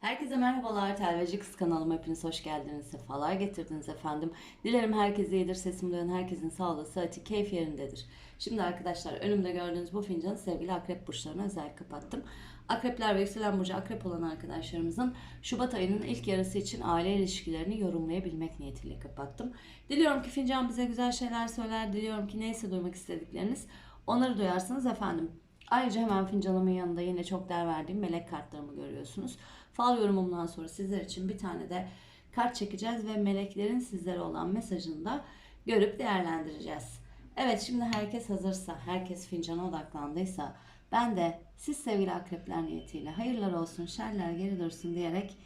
Herkese merhabalar. Telveci Kız kanalıma hepiniz hoş geldiniz. Sefalar getirdiniz efendim. Dilerim herkes iyidir. Sesim duyan herkesin sağlığı, sıhhati, keyfi yerindedir. Şimdi arkadaşlar önümde gördüğünüz bu fincanı sevgili akrep burçlarına özel kapattım. Akrepler ve yükselen burcu akrep olan arkadaşlarımızın Şubat ayının ilk yarısı için aile ilişkilerini yorumlayabilmek niyetiyle kapattım. Diliyorum ki fincan bize güzel şeyler söyler. Diliyorum ki neyse duymak istedikleriniz onları duyarsınız efendim. Ayrıca hemen fincanımın yanında yine çok değer verdiğim melek kartlarımı görüyorsunuz. Fal yorumumdan sonra sizler için bir tane de kart çekeceğiz ve meleklerin sizlere olan mesajını da görüp değerlendireceğiz. Evet şimdi herkes hazırsa, herkes fincana odaklandıysa ben de siz sevgili akrepler niyetiyle hayırlar olsun, şerler geri dursun diyerek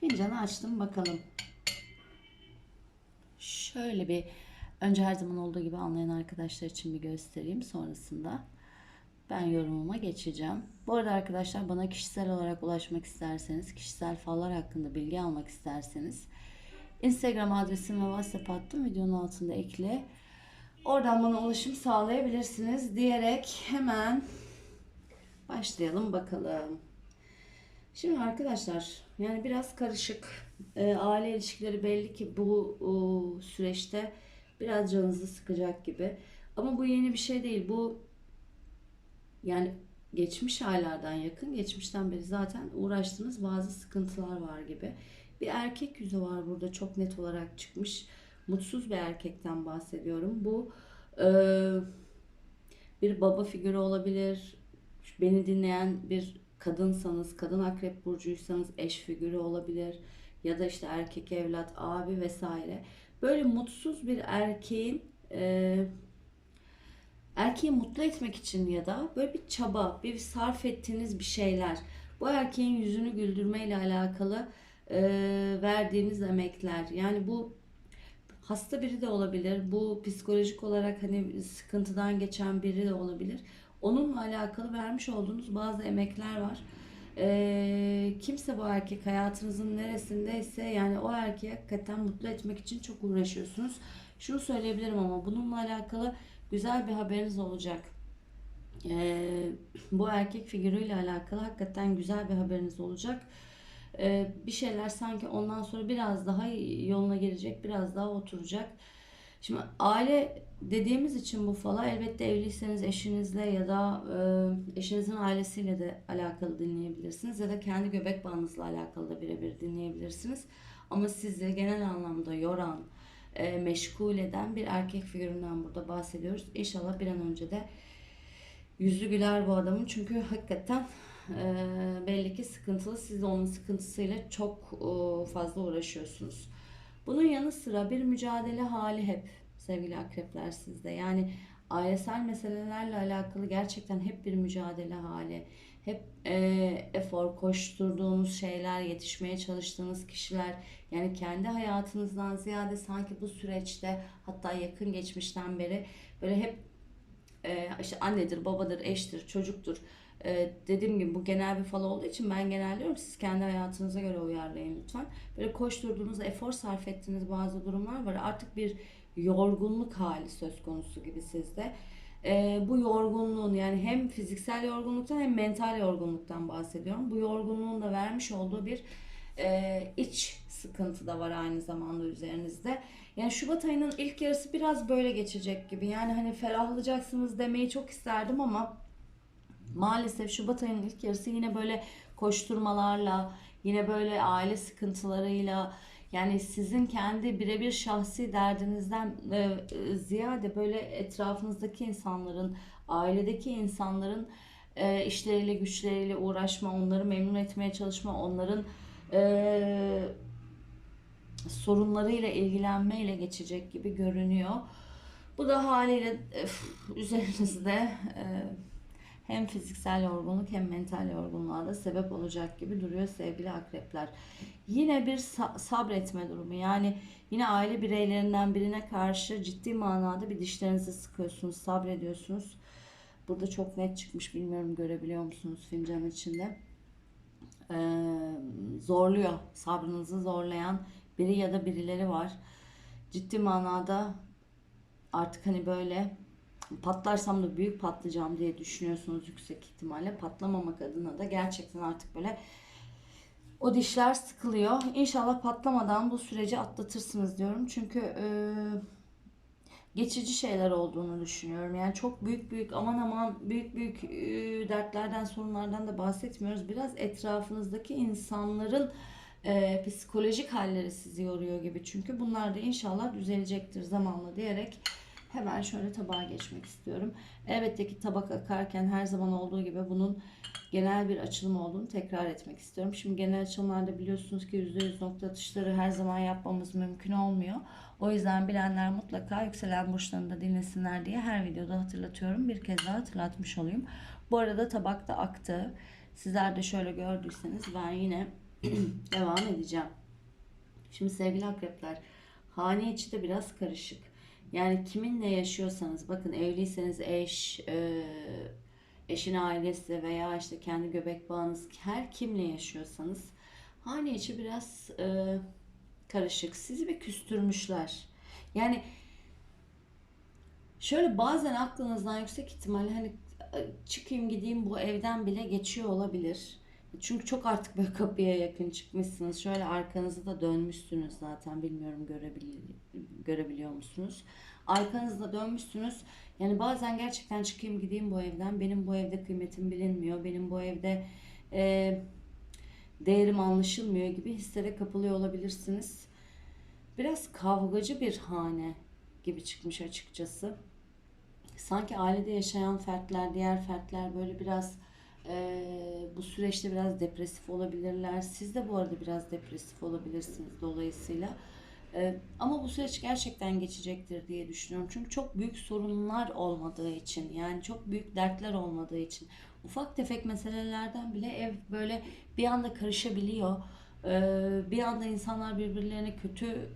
fincanı açtım bakalım. Şöyle bir önce her zaman olduğu gibi anlayan arkadaşlar için bir göstereyim sonrasında ben yorumuma geçeceğim. Bu arada arkadaşlar bana kişisel olarak ulaşmak isterseniz, kişisel fallar hakkında bilgi almak isterseniz Instagram adresim ve WhatsApp hattım videonun altında ekle. Oradan bana ulaşım sağlayabilirsiniz diyerek hemen başlayalım bakalım. Şimdi arkadaşlar yani biraz karışık. Ee, aile ilişkileri belli ki bu o, süreçte biraz canınızı sıkacak gibi. Ama bu yeni bir şey değil. Bu yani geçmiş aylardan yakın, geçmişten beri zaten uğraştığınız bazı sıkıntılar var gibi. Bir erkek yüzü var burada çok net olarak çıkmış. Mutsuz bir erkekten bahsediyorum. Bu e, bir baba figürü olabilir. Beni dinleyen bir kadınsanız, kadın akrep burcuysanız eş figürü olabilir. Ya da işte erkek evlat, abi vesaire. Böyle mutsuz bir erkeğin e, erkeği mutlu etmek için ya da böyle bir çaba, bir sarf ettiğiniz bir şeyler. Bu erkeğin yüzünü güldürmeyle alakalı e, verdiğiniz emekler. Yani bu hasta biri de olabilir. Bu psikolojik olarak hani sıkıntıdan geçen biri de olabilir. Onunla alakalı vermiş olduğunuz bazı emekler var. E, kimse bu erkek hayatınızın neresindeyse yani o erkeği hakikaten mutlu etmek için çok uğraşıyorsunuz. Şunu söyleyebilirim ama bununla alakalı güzel bir haberiniz olacak. Ee, bu erkek figürüyle alakalı hakikaten güzel bir haberiniz olacak. Ee, bir şeyler sanki ondan sonra biraz daha yoluna girecek, biraz daha oturacak. Şimdi aile dediğimiz için bu fala elbette evliyseniz eşinizle ya da e, eşinizin ailesiyle de alakalı dinleyebilirsiniz ya da kendi göbek bağınızla alakalı da birebir dinleyebilirsiniz. Ama sizi genel anlamda yoran, e, meşgul eden bir erkek figüründen burada bahsediyoruz. İnşallah bir an önce de yüzü güler bu adamın. Çünkü hakikaten e, belli ki sıkıntılı. Siz de onun sıkıntısıyla çok e, fazla uğraşıyorsunuz. Bunun yanı sıra bir mücadele hali hep sevgili akrepler sizde. Yani ailesel meselelerle alakalı gerçekten hep bir mücadele hali. Hep e, efor koşturduğunuz şeyler, yetişmeye çalıştığınız kişiler. Yani kendi hayatınızdan ziyade sanki bu süreçte hatta yakın geçmişten beri böyle hep e, işte annedir, babadır, eştir, çocuktur. E, dediğim gibi bu genel bir fal olduğu için ben genelliyorum. Siz kendi hayatınıza göre uyarlayın lütfen. Böyle koşturduğunuz, efor sarf ettiğiniz bazı durumlar var. Artık bir yorgunluk hali söz konusu gibi sizde. E, bu yorgunluğun yani hem fiziksel yorgunluktan hem mental yorgunluktan bahsediyorum. Bu yorgunluğun da vermiş olduğu bir e, iç sıkıntı da var aynı zamanda üzerinizde. Yani Şubat ayının ilk yarısı biraz böyle geçecek gibi. Yani hani ferahlayacaksınız demeyi çok isterdim ama maalesef Şubat ayının ilk yarısı yine böyle koşturmalarla, yine böyle aile sıkıntılarıyla, yani sizin kendi birebir şahsi derdinizden e, ziyade böyle etrafınızdaki insanların, ailedeki insanların e, işleriyle güçleriyle uğraşma, onları memnun etmeye çalışma, onların e, sorunlarıyla ilgilenmeyle geçecek gibi görünüyor. Bu da haliyle öf, üzerinizde e, hem fiziksel yorgunluk hem mental yorgunluğa da sebep olacak gibi duruyor sevgili akrepler. Yine bir sa- sabretme durumu yani yine aile bireylerinden birine karşı ciddi manada bir dişlerinizi sıkıyorsunuz, sabrediyorsunuz. Burada çok net çıkmış bilmiyorum görebiliyor musunuz fincan içinde. Ee, zorluyor, sabrınızı zorlayan biri ya da birileri var. Ciddi manada artık hani böyle patlarsam da büyük patlayacağım diye düşünüyorsunuz yüksek ihtimalle. Patlamamak adına da gerçekten artık böyle O dişler sıkılıyor. İnşallah patlamadan bu süreci atlatırsınız diyorum. Çünkü e, geçici şeyler olduğunu düşünüyorum. Yani çok büyük büyük aman aman büyük büyük e, dertlerden sorunlardan da bahsetmiyoruz. Biraz etrafınızdaki insanların e, psikolojik halleri sizi yoruyor gibi. Çünkü bunlar da inşallah düzelecektir zamanla diyerek hemen şöyle tabağa geçmek istiyorum. Elbette ki tabak akarken her zaman olduğu gibi bunun genel bir açılım olduğunu tekrar etmek istiyorum. Şimdi genel açılımlarda biliyorsunuz ki %100 nokta atışları her zaman yapmamız mümkün olmuyor. O yüzden bilenler mutlaka yükselen burçlarını da dinlesinler diye her videoda hatırlatıyorum. Bir kez daha hatırlatmış olayım. Bu arada tabak da aktı. Sizler de şöyle gördüyseniz ben yine devam edeceğim. Şimdi sevgili akrepler, hane içi de biraz karışık. Yani kiminle yaşıyorsanız, bakın evliyseniz eş, e, eşin ailesi veya işte kendi göbek bağınız, her kimle yaşıyorsanız hane içi biraz e, karışık. Sizi bir küstürmüşler. Yani şöyle bazen aklınızdan yüksek ihtimalle hani çıkayım gideyim bu evden bile geçiyor olabilir. Çünkü çok artık böyle kapıya yakın çıkmışsınız. Şöyle arkanızı da dönmüşsünüz zaten. Bilmiyorum görebili görebiliyor musunuz? Arkanızda dönmüşsünüz. Yani bazen gerçekten çıkayım gideyim bu evden. Benim bu evde kıymetim bilinmiyor. Benim bu evde e, değerim anlaşılmıyor gibi hislere kapılıyor olabilirsiniz. Biraz kavgacı bir hane gibi çıkmış açıkçası. Sanki ailede yaşayan fertler, diğer fertler böyle biraz e, bu süreçte biraz depresif olabilirler. Siz de bu arada biraz depresif olabilirsiniz dolayısıyla. E, ama bu süreç gerçekten geçecektir diye düşünüyorum. Çünkü çok büyük sorunlar olmadığı için yani çok büyük dertler olmadığı için ufak tefek meselelerden bile ev böyle bir anda karışabiliyor. E, bir anda insanlar birbirlerine kötü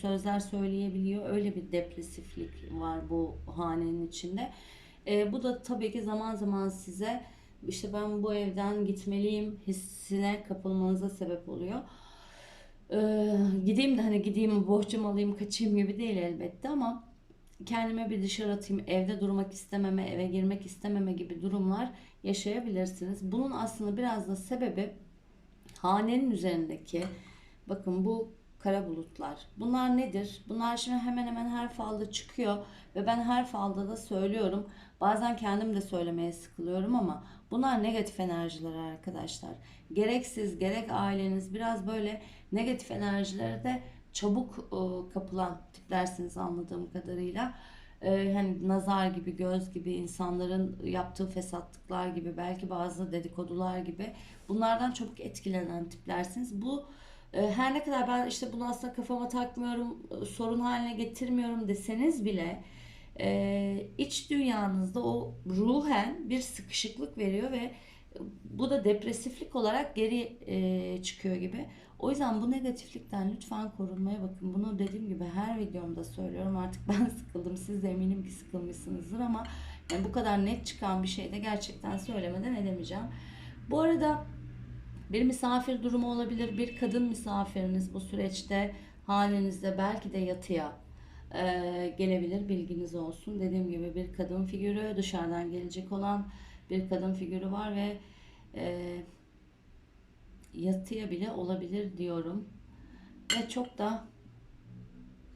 sözler söyleyebiliyor. Öyle bir depresiflik var bu hanenin içinde. E, bu da tabii ki zaman zaman size işte ben bu evden gitmeliyim hissine kapılmanıza sebep oluyor. Ee, gideyim de hani gideyim borcumu alayım kaçayım gibi değil elbette ama kendime bir dışarı atayım evde durmak istememe eve girmek istememe gibi durumlar yaşayabilirsiniz. Bunun aslında biraz da sebebi hanenin üzerindeki bakın bu kara bulutlar. Bunlar nedir? Bunlar şimdi hemen hemen her falda çıkıyor ve ben her falda da söylüyorum. Bazen kendim de söylemeye sıkılıyorum ama bunlar negatif enerjiler arkadaşlar. Gereksiz gerek aileniz biraz böyle negatif enerjilere de çabuk e, kapılan tiplersiniz anladığım kadarıyla. E, hani nazar gibi, göz gibi, insanların yaptığı fesatlıklar gibi, belki bazı dedikodular gibi bunlardan çabuk etkilenen tiplersiniz. Bu e, her ne kadar ben işte bunu aslında kafama takmıyorum, sorun haline getirmiyorum deseniz bile e, iç dünyanızda o ruhen bir sıkışıklık veriyor ve bu da depresiflik olarak geri e, çıkıyor gibi. O yüzden bu negatiflikten lütfen korunmaya bakın. Bunu dediğim gibi her videomda söylüyorum. Artık ben sıkıldım. Siz de eminim ki sıkılmışsınızdır ama yani bu kadar net çıkan bir şey de gerçekten söylemeden edemeyeceğim. Bu arada bir misafir durumu olabilir. Bir kadın misafiriniz bu süreçte halinizde belki de yatıya e, gelebilir. Bilginiz olsun. Dediğim gibi bir kadın figürü dışarıdan gelecek olan bir kadın figürü var ve e, yatıya bile olabilir diyorum. Ve çok da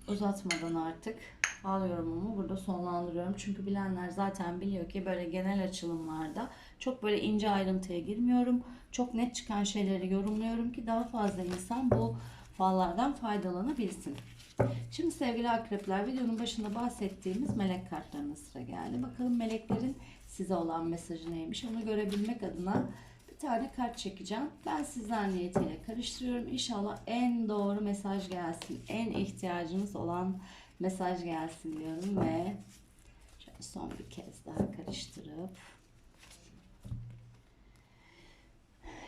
uzatmadan artık fal yorumumu burada sonlandırıyorum. Çünkü bilenler zaten biliyor ki böyle genel açılımlarda çok böyle ince ayrıntıya girmiyorum. Çok net çıkan şeyleri yorumluyorum ki daha fazla insan bu fallardan faydalanabilsin. Şimdi sevgili akrepler videonun başında bahsettiğimiz melek kartlarına sıra geldi. Bakalım meleklerin size olan mesajı neymiş onu görebilmek adına bir tane kart çekeceğim. Ben sizler niyetiyle karıştırıyorum. İnşallah en doğru mesaj gelsin. En ihtiyacınız olan mesaj gelsin diyorum ve şöyle son bir kez daha karıştırıp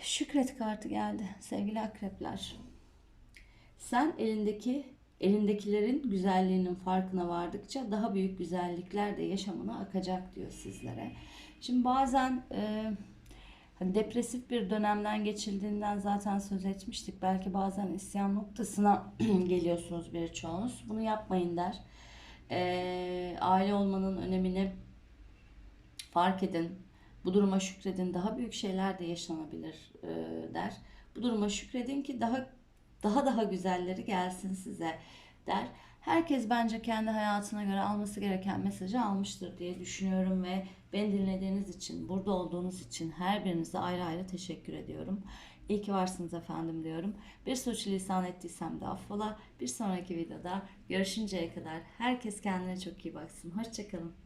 Şükret kartı geldi sevgili akrepler. Sen elindeki elindekilerin güzelliğinin farkına vardıkça daha büyük güzellikler de yaşamına akacak diyor sizlere. Şimdi bazen e, hani depresif bir dönemden geçildiğinden zaten söz etmiştik. Belki bazen isyan noktasına geliyorsunuz birçoğunuz. Bunu yapmayın der. E, aile olmanın önemini fark edin. Bu duruma şükredin. Daha büyük şeyler de yaşanabilir e, der. Bu duruma şükredin ki daha daha daha güzelleri gelsin size der. Herkes bence kendi hayatına göre alması gereken mesajı almıştır diye düşünüyorum ve beni dinlediğiniz için, burada olduğunuz için her birinize ayrı ayrı teşekkür ediyorum. İyi ki varsınız efendim diyorum. Bir suçlulisan ettiysem de affola. Bir sonraki videoda görüşünceye kadar herkes kendine çok iyi baksın. Hoşçakalın.